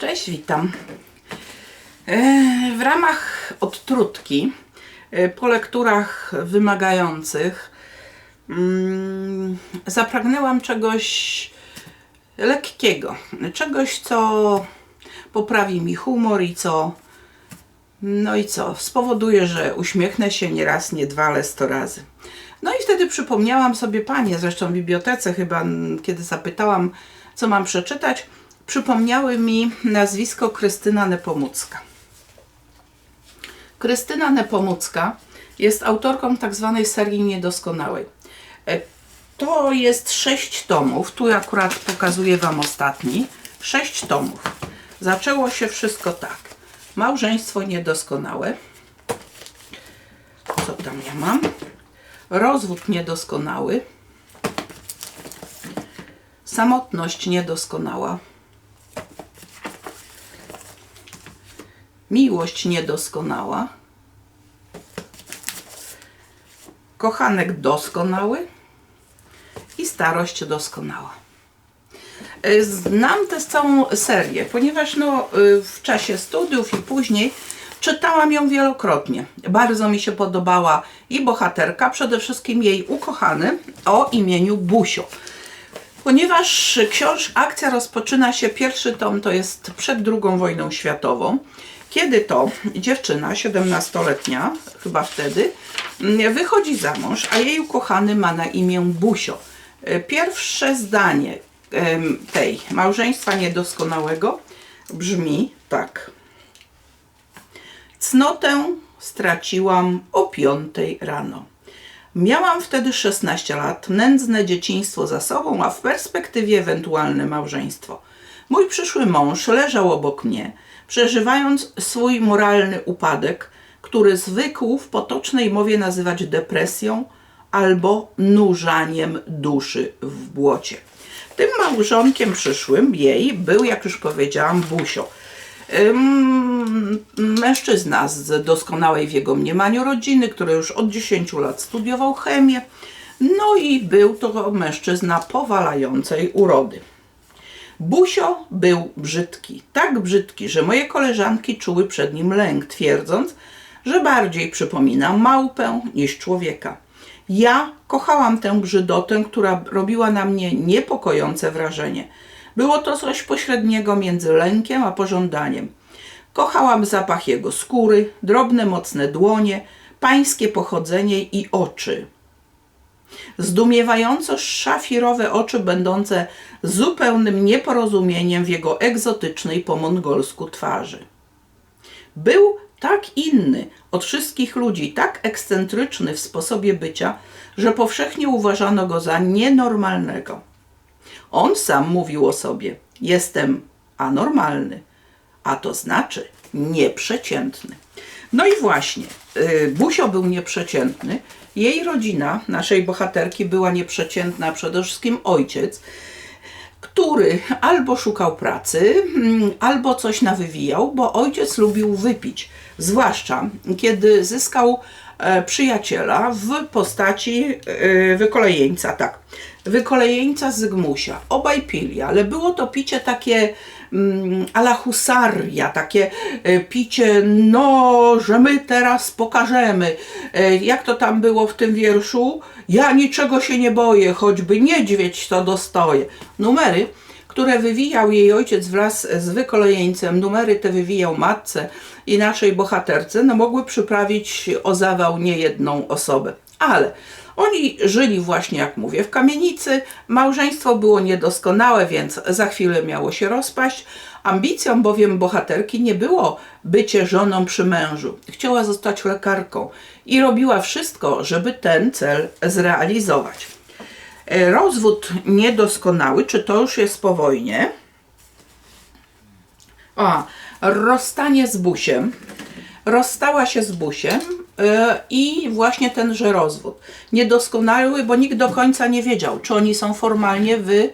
Cześć, witam. E, W ramach odtrutki e, po lekturach wymagających mm, zapragnęłam czegoś lekkiego, czegoś, co poprawi mi humor i co, no i co, spowoduje, że uśmiechnę się nie raz, nie dwa, ale sto razy. No i wtedy przypomniałam sobie panie, zresztą w bibliotece chyba, kiedy zapytałam, co mam przeczytać, przypomniały mi nazwisko Krystyna Nepomucka. Krystyna Nepomucka jest autorką tak zwanej serii niedoskonałej. E, To jest sześć tomów, tu akurat pokazuję Wam ostatni. Sześć tomów. Zaczęło się wszystko tak. Małżeństwo niedoskonałe. Co tam ja mam? Rozwód niedoskonały. Samotność niedoskonała. Miłość niedoskonała. Kochanek doskonały i starość doskonała. E, Znam tę całą serię, ponieważ no, y, w czasie studiów i później czytałam ją wielokrotnie. Bardzo mi się podobała i bohaterka, przede wszystkim jej ukochany o imieniu Busio. Ponieważ książ akcja rozpoczyna się, pierwszy tom to jest przed II wojną światową, kiedy to dziewczyna, 17-letnia, chyba wtedy, mm, wychodzi za mąż, a jej ukochany ma na imię Busio. E, Pierwsze zdanie tej małżeństwa niedoskonałego brzmi tak. Cnotę straciłam o piątej rano. Miałam wtedy 16 lat, nędzne dzieciństwo za sobą, a w perspektywie ewentualne małżeństwo. Mój przyszły mąż leżał obok mnie, przeżywając swój moralny upadek, który zwykł w potocznej mowie nazywać depresją albo nurzaniem duszy w błocie. Tym małżonkiem przyszłym jej był, jak już powiedziałam, Busio. Ym, Mężczyzna z doskonałej w jego mniemaniu rodziny, który już od 10 lat studiował chemię. No i był to mężczyzna powalającej urody. Busio był brzydki, tak brzydki, że moje koleżanki czuły przed nim lęk, twierdząc, że bardziej przypomina małpę niż człowieka. Ja kochałam tę brzydotę, która robiła na mnie niepokojące wrażenie. Było to coś pośredniego między lękiem a pożądaniem. Kochałam zapach jego skóry, drobne, mocne dłonie, pańskie pochodzenie i oczy zdumiewająco szafirowe oczy będące zupełnym nieporozumieniem w jego egzotycznej po mongolsku twarzy. Był tak inny od wszystkich ludzi, tak ekscentryczny w sposobie bycia, że powszechnie uważano go za nienormalnego. On sam mówił o sobie: Jestem anormalny, a to znaczy nieprzeciętny. No i właśnie, y, Busio był nieprzeciętny. Jej rodzina, naszej bohaterki, była nieprzeciętna, przede wszystkim ojciec, który albo szukał pracy, mm, albo coś nawywijał, bo ojciec lubił wypić. Zwłaszcza kiedy zyskał e, przyjaciela w postaci e, wykolejeńca, tak. Wykolejeńca Zygmusia. Obaj pili, ale było to picie takie mm, a la husaria, takie e, picie, no, że my teraz pokażemy. E, Jak to tam było w tym wierszu? Ja niczego się nie boję, choćby niedźwiedź to dostoję. Numery, które wywijał jej ojciec wraz z wykolejeńcem, numery te wywijał matce i naszej bohaterce, no mogły przyprawić o zawał niejedną osobę. Ale oni żyli właśnie, jak mówię, w kamienicy. Małżeństwo było niedoskonałe, więc za chwilę miało się rozpaść. Ambicją bowiem bohaterki nie było bycie żoną przy mężu. Chciała zostać lekarką i robiła wszystko, żeby ten cel zrealizować. E, Rozwód niedoskonały, czy to już jest po wojnie? A, rozstanie z Busiem. Rozstała się z Busiem i właśnie tenże rozwód. Niedoskonały, bo nikt do końca nie wiedział, czy oni są formalnie wy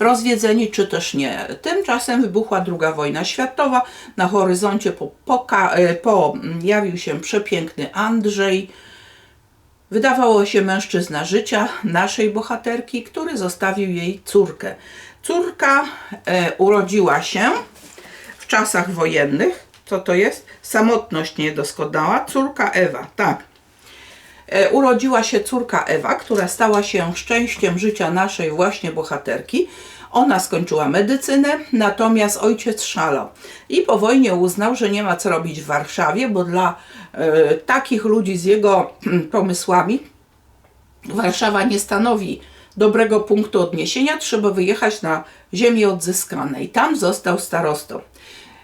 rozwiedzeni, czy też nie. Tymczasem wybuchła II wojna światowa. Na horyzoncie po, poka, e, pojawił się przepiękny Andrzej, Wydawało się mężczyzna życia naszej bohaterki, który zostawił jej córkę. Córka e, urodziła się w czasach wojennych. Co to jest? Samotność niedoskonała. Córka Ewa, tak. E, urodziła się córka Ewa, która stała się szczęściem życia naszej właśnie bohaterki. Ona skończyła medycynę, natomiast ojciec szalał. I po wojnie uznał, że nie ma co robić w Warszawie, bo dla e, takich ludzi z jego pomysłami Warszawa nie stanowi dobrego punktu odniesienia, trzeba wyjechać na ziemię odzyskane. I tam został starostą.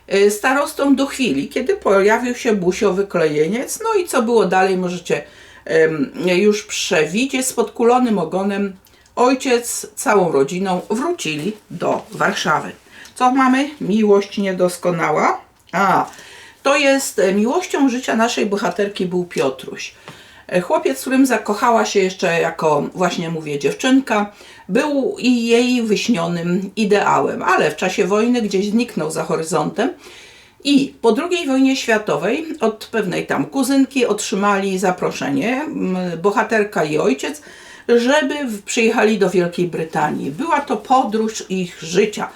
E, Starostą do chwili, kiedy pojawił się busiowy klejeniec. No i co było dalej, możecie już przewidzieć. Z podkulonym ogonem ojciec całą rodziną wrócili do Warszawy. Co mamy? Miłość niedoskonała. A, to jest e, miłością życia naszej bohaterki był Piotruś. E, Chłopiec, w którym zakochała się jeszcze jako, właśnie mówię, dziewczynka, był i jej wyśnionym ideałem, ale w czasie wojny gdzieś zniknął za horyzontem. I po II wojnie światowej od pewnej tam kuzynki otrzymali zaproszenie, bohaterka i ojciec, żeby przyjechali do Wielkiej Brytanii. Była to podróż ich życia.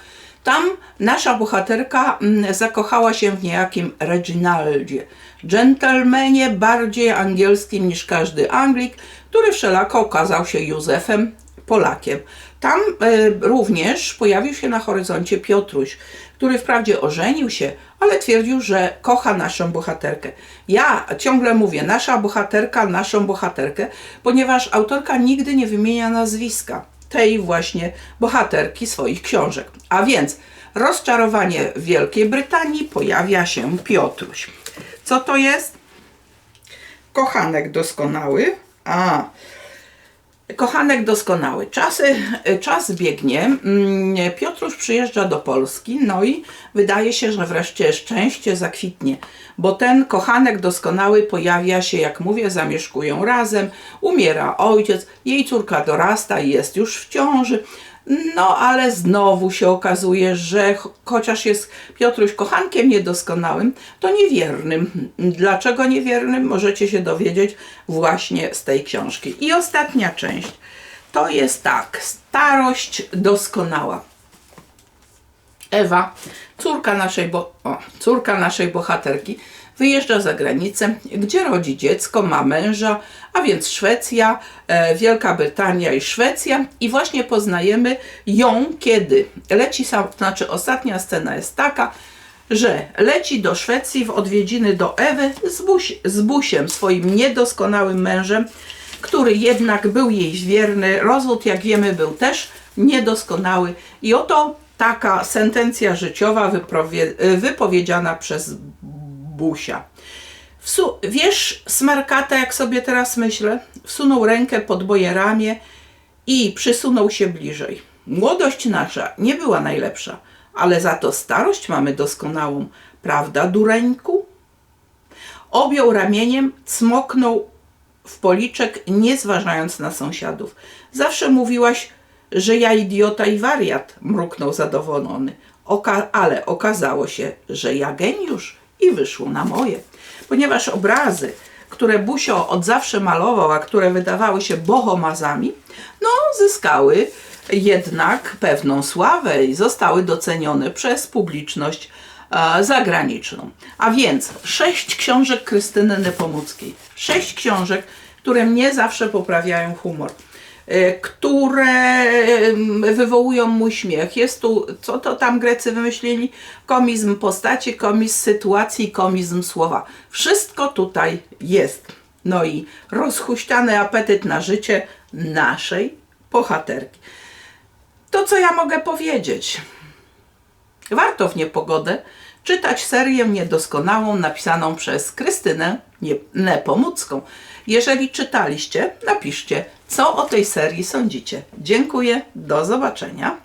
Tam nasza bohaterka mm, zakochała się w niejakim Reginaldzie, dżentelmenie bardziej angielskim niż każdy Anglik, który wszelako okazał się Józefem Polakiem. Tam e, również pojawił się na horyzoncie Piotruś, który wprawdzie ożenił się, ale twierdził, że kocha naszą bohaterkę. Ja ciągle mówię, nasza bohaterka, naszą bohaterkę, ponieważ autorka nigdy nie wymienia nazwiska tej właśnie bohaterki swoich książek. A więc rozczarowanie Wielkiej Brytanii pojawia się Piotruś. Co to jest? Kochanek doskonały. A, Kochanek doskonały. Czasy, czas biegnie. Mm, Piotruś przyjeżdża do Polski, no i wydaje się, że wreszcie szczęście zakwitnie, bo ten kochanek doskonały pojawia się, jak mówię, zamieszkują razem, umiera ojciec, jej córka dorasta i jest już w ciąży. No, ale znowu się okazuje, że ch- chociaż jest Piotruś kochankiem niedoskonałym, to niewiernym. Dlaczego niewiernym? Możecie się dowiedzieć właśnie z tej książki. I ostatnia część to jest tak: starość doskonała. Ewa, córka naszej, bo, o, córka naszej bohaterki, wyjeżdża za granicę, gdzie rodzi dziecko, ma męża, a więc Szwecja, e, Wielka Brytania i Szwecja. I właśnie poznajemy ją, kiedy leci sam, znaczy ostatnia scena jest taka, że leci do Szwecji w odwiedziny do Ewy z, Buś, z Busiem, swoim niedoskonałym mężem, który jednak był jej wierny. Rozwód, jak wiemy, był też niedoskonały. I oto taka sentencja życiowa wypowie- wypowiedziana przez Busia. Wsu- wiesz, smarkata, jak sobie teraz myślę, wsunął rękę pod moje ramię i przysunął się bliżej. Młodość nasza nie była najlepsza, ale za to starość mamy doskonałą, prawda, dureńku? Objął ramieniem, cmoknął w policzek, nie zważając na sąsiadów. Zawsze mówiłaś, że ja idiota i wariat, mruknął zadowolony. Oka- ale okazało się, że ja geniusz i wyszło na moje. Ponieważ obrazy, które Busio od zawsze malował, a które wydawały się bohomazami, no zyskały jednak pewną sławę i zostały docenione przez publiczność e, zagraniczną. A więc sześć książek Krystyny Nepomuckiej. Sześć książek, które mnie zawsze poprawiają humor. E, Które wywołują mój śmiech. Jest tu, co to tam Grecy wymyślili? Komizm postaci, komizm sytuacji, komizm słowa. Wszystko tutaj jest. No i rozhuśtany apetyt na życie naszej bohaterki. To, co ja mogę powiedzieć? Warto w niepogodę czytać serię niedoskonałą napisaną przez Krystynę Nie- Nepomucką. Jeżeli czytaliście, napiszcie, co o tej serii sądzicie. Dziękuję, do zobaczenia.